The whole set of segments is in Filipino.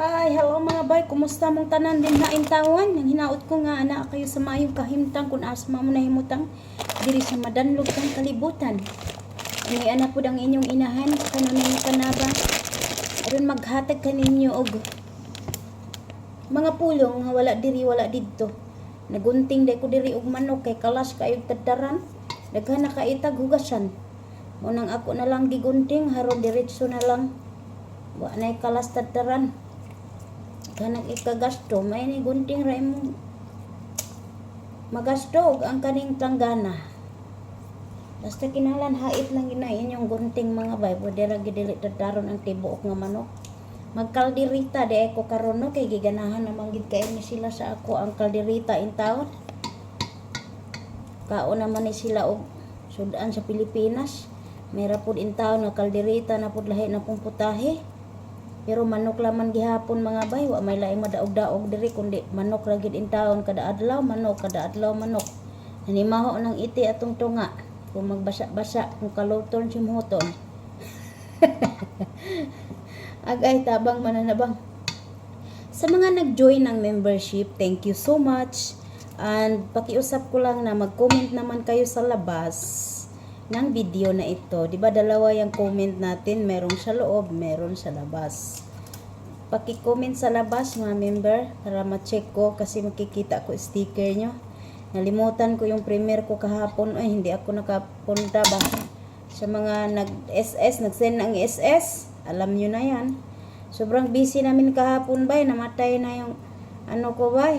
Hi, hello mga bay. Kumusta mong tanan din na intawan? Nang hinaot ko nga ana kayo sa maayong kahimtang kung asma mo na himutang diri sa madanlog kang kalibutan. Ani ana pud ang inyong inahan kanunin kanaba. Aron maghatag kaninyo og mga pulong nga wala diri wala didto. Nagunting day ko diri og manok kay kalas kayo tadaran. Daghan na kaitag hugasan. Munang ako na lang gigunting haron diretso na lang. Wa na kalas tadaran kanang ikagasto may ni gunting ra mo magasto og ang kaning tanggana. Basta kinalan hait lang gina inyong gunting mga bay. Pwede ra tadaron ang tibuok nga manok. Magkalderita di ay ko karon no? Kay giganahan na manggid kay ni sila sa ako ang kalderita in taon kao naman ni sila og sudan sa Pilipinas. Mera pud in taon nga kalderita na pud lahi na pong putahe pero manok laman gihapon mga bay, wa may laing madaog-daog diri kundi manok ra gid in taon kada adlaw manok kada adlaw manok. Nanimaho ng iti atong tunga kung magbasa-basa kung kaluton si muton. Agay tabang mananabang. Sa mga nag-join ng membership, thank you so much. And pakiusap ko lang na mag-comment naman kayo sa labas ng video na ito. ba dalawa yung comment natin, merong sa loob, meron sa labas. Paki-comment sa labas mga member para ma-check ko kasi makikita ko sticker nyo. Nalimutan ko yung premiere ko kahapon. Ay, hindi ako nakapunta ba? Sa mga nag-SS, nag-send ng SS, alam nyo na yan. Sobrang busy namin kahapon ba? Namatay na yung ano ko ba?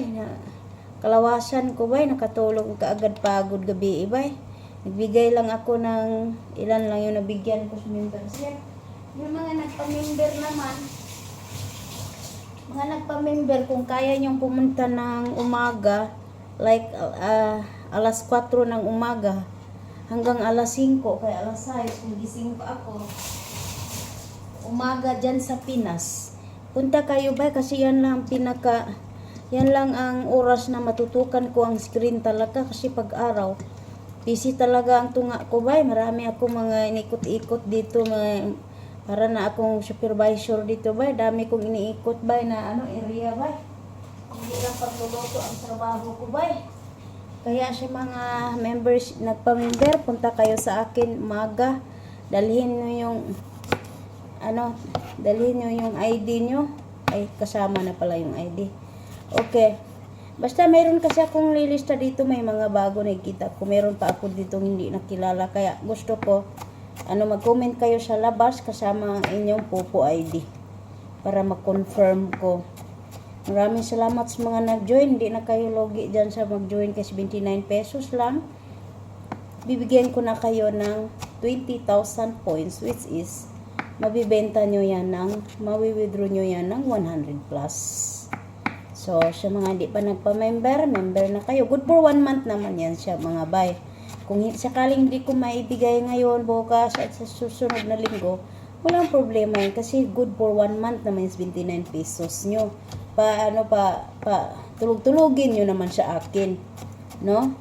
Kalawasan ko ba? Nakatulog kaagad pagod gabi ba? Nagbigay lang ako ng ilan lang yung nabigyan ko sa membership. Yung mga nagpa-member naman, mga nagpa-member, kung kaya niyong pumunta ng umaga, like uh, alas 4 ng umaga, hanggang alas 5, kaya alas 6, kung gising pa ako, umaga dyan sa Pinas. Punta kayo ba? Kasi yan lang ang pinaka, yan lang ang oras na matutukan ko ang screen talaga kasi pag araw, busy talaga ang tunga ko ba? Marami ako mga inikot-ikot dito, mga para na akong supervisor dito ba? Dami kong iniikot ba na ano area ba? Hindi lang pagluluto ang trabaho ko ba? Kaya sa mga members, nagpa-member, punta kayo sa akin maga. Dalhin nyo yung ano, dalhin nyo yung ID nyo. Ay, kasama na pala yung ID. Okay. Basta mayroon kasi akong lilista dito, may mga bago na kita ko. Meron pa ako dito hindi nakilala. Kaya gusto ko, ano, mag-comment kayo sa labas kasama ang inyong Popo ID. Para mag-confirm ko. Maraming salamat sa mga nag-join. Hindi na kayo logi dyan sa mag-join kasi 29 pesos lang. Bibigyan ko na kayo ng 20,000 points which is mabibenta nyo yan ng, mawi-withdraw nyo yan ng 100 plus. So, sa mga hindi pa nagpa-member, member na kayo. Good for one month naman yan siya mga bay. Kung sakaling hindi ko maibigay ngayon, bukas at sa susunod na linggo, walang problema yan kasi good for one month naman is 29 pesos nyo. Pa, ano pa, pa, tulog-tulugin nyo naman sa akin. No?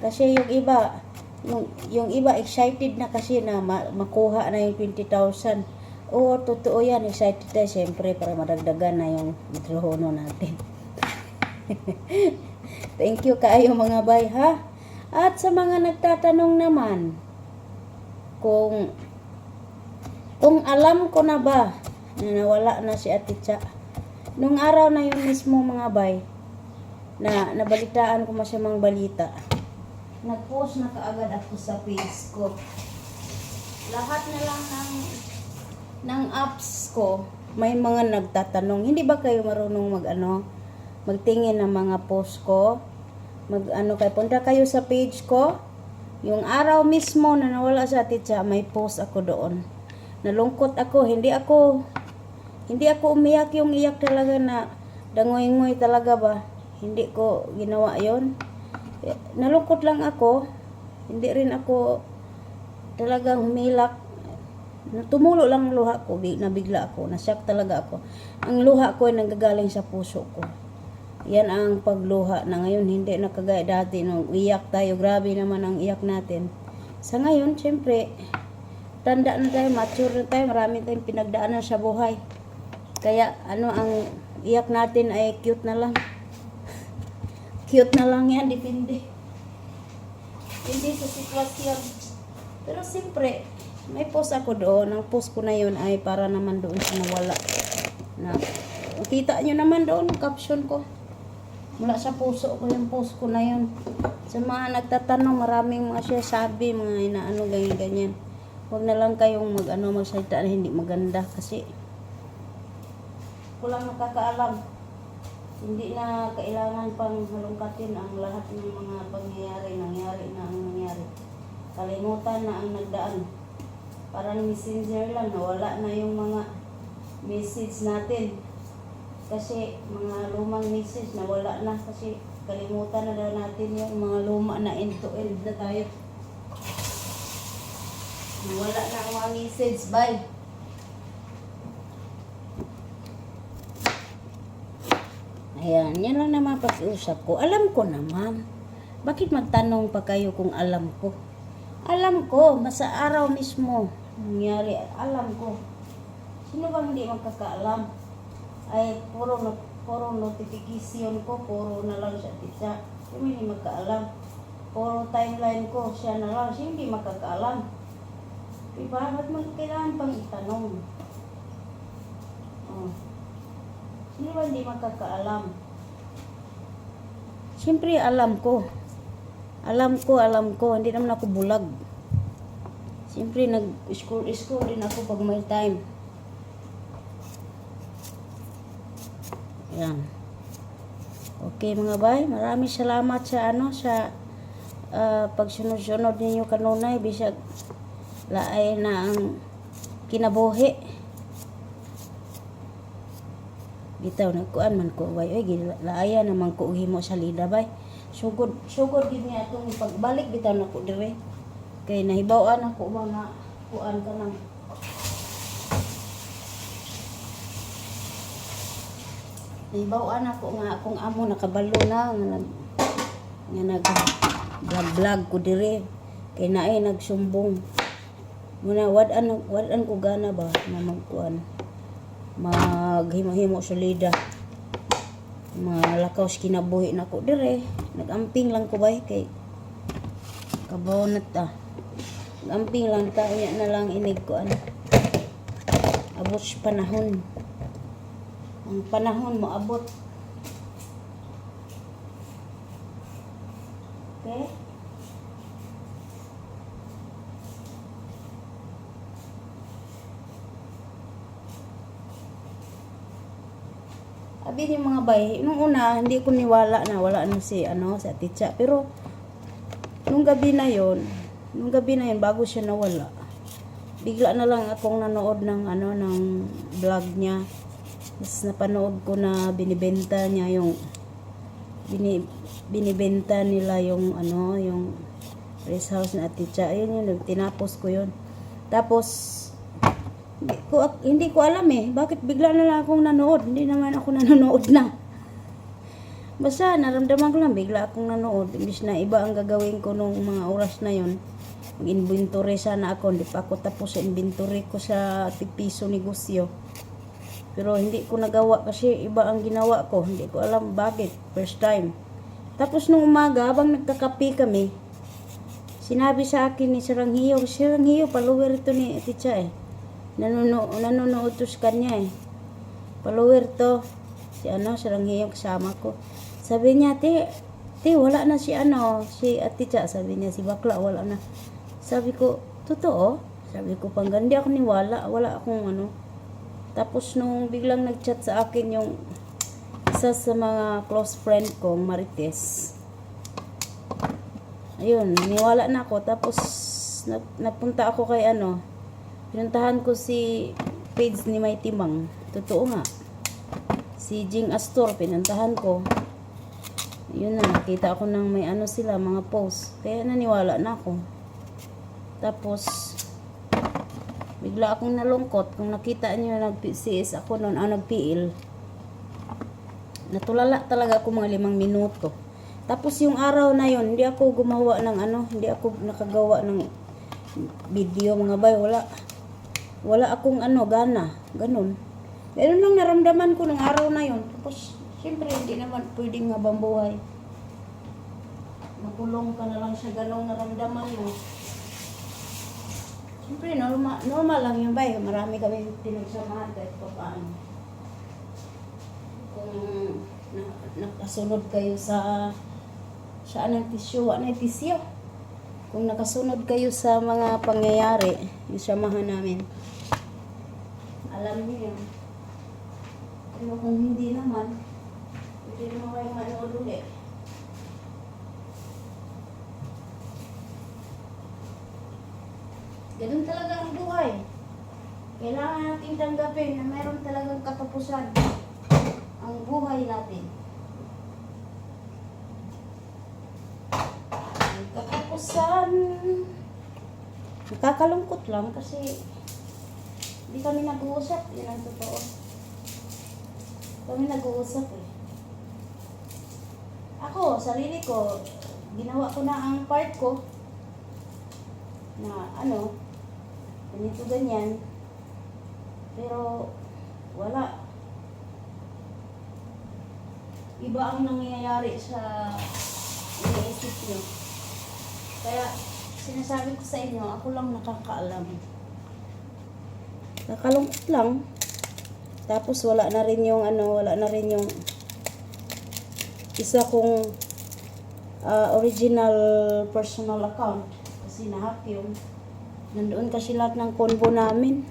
Kasi yung iba, yung, yung iba excited na kasi na ma- makuha na yung 20,000. Oo, totoo yan. Excited tayo siyempre para madagdagan na yung withdrawal natin. Thank you kayo mga bay ha. At sa mga nagtatanong naman kung kung alam ko na ba na nawala na si Ate Cha. Nung araw na yun mismo mga bay na nabalitaan ko masyamang balita. Nag-post na kaagad ako sa page ko. Lahat na lang ng ng apps ko may mga nagtatanong. Hindi ba kayo marunong mag ano, magtingin ng mga post ko? Mag ano kay punta kayo sa page ko. Yung araw mismo na nawala sa titsa, may post ako doon. Nalungkot ako, hindi ako hindi ako umiyak yung iyak talaga na dangoy-ngoy talaga ba. Hindi ko ginawa yon. Nalungkot lang ako. Hindi rin ako talagang humilak tumulo lang ang luha ko, bi- nabigla ako, nasyak talaga ako. Ang luha ko ay nanggagaling sa puso ko. Yan ang pagluha na ngayon hindi na kagaya dati nung iyak tayo, grabe naman ang iyak natin. Sa ngayon, syempre, tanda na tayo, mature na tayo, marami tayong pinagdaanan sa buhay. Kaya ano ang iyak natin ay cute na lang. Cute na lang yan, depende. Hindi sa sitwasyon. Pero siyempre, may post ako doon. Ang post ko na yun ay para naman doon sa nawala. Na, kita nyo naman doon, caption ko. Mula sa puso ko yung post ko na yun. Sa mga nagtatanong, maraming mga siya sabi, mga inaano, ganyan, ganyan. Huwag na lang kayong mag, ano, magsalita na hindi maganda kasi kulang nakakaalam. Hindi na kailangan pang halongkatin ang lahat ng mga pangyayari, nangyari na ang nangyari. Kalimutan na ang nagdaan. Parang messenger lang, nawala na yung mga message natin. Kasi mga lumang message nawala na kasi kalimutan na daw natin yung mga luma na end to end na tayo. Nawala na ang mga message, bye. Ayan, yan lang naman pag-usap ko. Alam ko naman. Bakit magtanong pa kayo kung alam ko? Alam ko, sa araw mismo nangyari. Alam ko. Sino bang hindi magkakaalam? Ay, puro, no- puro notification ko, puro na lang siya tita. Sino hindi magkaalam? Puro timeline ko, siya na lang. Sino hindi magkakaalam? Diba? Ba't mo kailangan pang itanong? Oh. Sino ba hindi makakaalam? Siyempre, alam ko. Alam ko, alam ko. Hindi naman ako bulag. Siyempre, nag-school-school din ako pag may time. Yan. Okay mga bay, maraming salamat sa ano sa ah, pagsunod-sunod ninyo kanunay bisag laay na ang kinabuhi. bitaw nagkuan man ko bay oy laaya naman ko himo sa lida bay sugod sugod gid niya atong pagbalik bitaw nako dire kay nahibaw-an ako ba na kuan ka nang nahibaw-an ako nga akong amo nakabalo na nga nag nga nag vlog vlog ko dire. Kay naay nagsumbong. Muna wad-an wad-an ko gana ba? Na magkuan maghimo-himo sa malakaw sa kinabuhi na ko dire. Nagamping lang ko ba kay kabonat ta nagamping lang ta unya na lang inig ko ano abot panahon ang panahon mo abot okay Abi ni mga bay, nung una hindi ko niwala na wala na si ano si Atitsa pero nung gabi na yon, nung gabi na yon bago siya nawala. Bigla na lang akong nanood ng ano ng vlog niya. Tapos napanood ko na binibenta niya yung bini, binibenta nila yung ano yung rest house na Atitsa. Ayun yun, tinapos ko yun. Tapos hindi ko, hindi ko alam eh. Bakit bigla na lang akong nanood? Hindi naman ako nanonood na. Basta naramdaman ko lang bigla akong nanood. Imbis na iba ang gagawin ko nung mga oras na yon. Mag-inventory sana ako. Hindi pa ako tapos inventory ko sa piso negosyo. Pero hindi ko nagawa kasi iba ang ginawa ko. Hindi ko alam bakit. First time. Tapos nung umaga, habang nagkakapi kami, sinabi sa akin ni Saranghiyo, Saranghiyo, follower ito ni Ticha eh nanuno, nanonood to sa kanya eh. Follower to. Si ano, sarang yung kasama ko. Sabi niya, te, te, wala na si ano, si Ate Cha. Sabi niya, si Bakla, wala na. Sabi ko, totoo? Sabi ko, pang hindi ako niwala. Wala akong ano. Tapos nung biglang nag-chat sa akin yung isa sa mga close friend kong Marites. Ayun, niwala na ako. Tapos, nag- nagpunta ako kay ano, Pinuntahan ko si page ni May Timang. Totoo nga. Si Jing Astor, pinuntahan ko. Yun na, nakita ako ng may ano sila, mga post. Kaya naniwala na ako. Tapos, bigla akong nalungkot. Kung nakita niyo nag-CS ako noon, ah, nag-PL. Natulala talaga ako mga limang minuto. Tapos yung araw na yon hindi ako gumawa ng ano, hindi ako nakagawa ng video mga bay, wala wala akong ano, gana, ganun. Ganun lang naramdaman ko ng araw na yon. Tapos, siyempre, hindi naman pwedeng habang buhay. Makulong ka na lang sa ganong naramdaman mo. Siyempre, normal, normal lang yun ba? Marami kami pinagsamahan kahit pa paano. Kung na, nakasunod kayo sa saan ang tisyo, ano yung tisyo? Kung nakasunod kayo sa mga pangyayari, yung samahan namin, alam niyo yun. Pero kung hindi naman, pwede naman kayo manood ulit. Ganun talaga ang buhay. Kailangan natin tanggapin na meron talagang katapusan ang buhay natin. Ang katapusan. Nakakalungkot lang kasi hindi kami nag-uusap. Yan ang totoo. Kami nag-uusap eh. Ako, sarili ko, ginawa ko na ang part ko na ano, ganito ganyan. Pero wala. Iba ang nangyayari sa iniisip nyo. Kaya sinasabi ko sa inyo, ako lang nakakaalam. Nakalungkot lang. Tapos wala na rin yung ano, wala na rin yung isa kong ah, original personal account kasi nahack yung nandoon kasi lahat ng convo namin.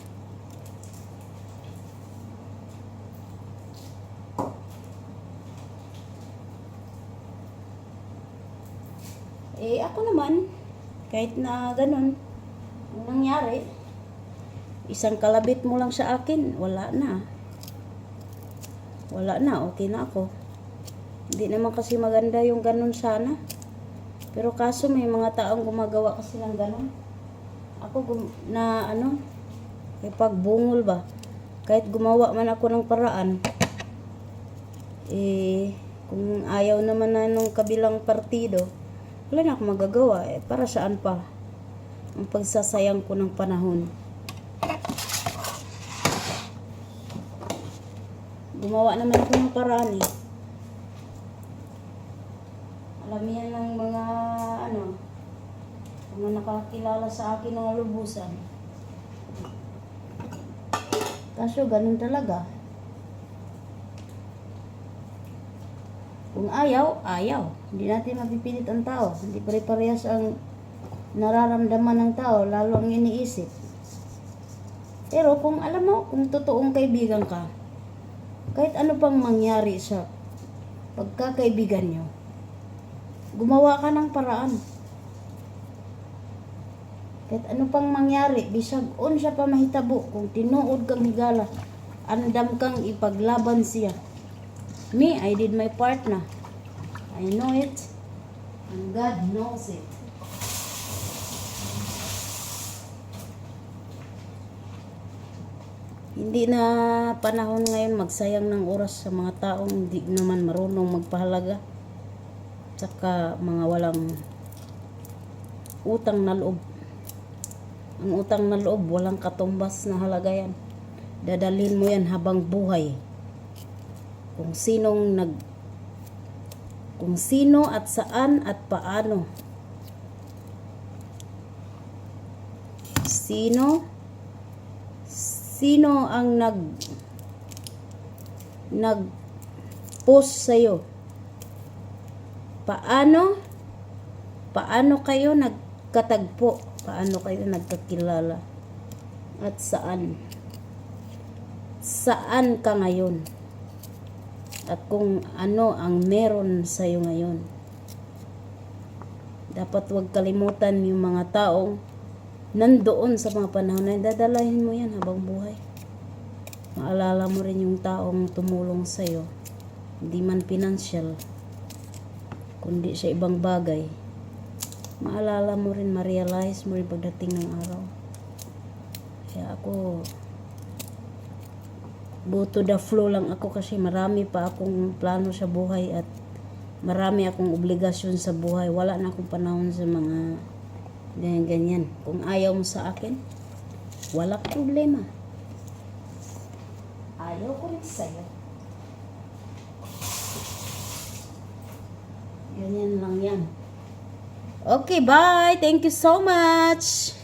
Eh, ako naman, kahit na ganun, ang nangyari, isang kalabit mo lang sa akin, wala na. Wala na, okay na ako. Hindi naman kasi maganda yung ganun sana. Pero kaso may mga taong gumagawa kasi ng ganun. Ako gum- na ano, may pagbungol ba? Kahit gumawa man ako ng paraan, eh, kung ayaw naman na nung kabilang partido, wala na akong magagawa. Eh, para saan pa? Ang pagsasayang ko ng panahon. Gumawa naman ako ng paraan eh. Alam yan ng mga mga nakakilala sa akin ng lubusan. Kaso ganun talaga. Kung ayaw, ayaw. Hindi natin mapipilit ang tao. Hindi pare-parehas ang nararamdaman ng tao, lalo ang iniisip. Pero kung alam mo, kung totoong kaibigan ka, kahit ano pang mangyari sa pagkakaibigan nyo, gumawa ka ng paraan. Kahit ano pang mangyari, bisag on siya pa mahitabo, kung tinuod kang higala, andam kang ipaglaban siya. Me, I did my part na. I know it. And God knows it. Hindi na panahon ngayon magsayang ng oras sa mga taong hindi naman marunong magpahalaga. Saka mga walang utang na loob. Ang utang na loob, walang katumbas na halaga yan. Dadalhin mo yan habang buhay. Kung sinong nag kung sino at saan at paano. Sino sino ang nag nag post sa Paano paano kayo nagkatagpo? Paano kayo nagkakilala? At saan? Saan ka ngayon? At kung ano ang meron sa iyo ngayon. Dapat huwag kalimutan yung mga taong nandoon sa mga panahon na dadalahin mo yan habang buhay. Maalala mo rin yung taong tumulong sa iyo. Hindi man financial, kundi sa ibang bagay. Maalala mo rin, ma-realize mo rin pagdating ng araw. Kaya ako, go to the flow lang ako kasi marami pa akong plano sa buhay at marami akong obligasyon sa buhay. Wala na akong panahon sa mga ganyan-ganyan. Kung ayaw mo sa akin, wala problema. ayaw ko rin sa'yo. Ganyan lang yan. Okay, bye. Thank you so much.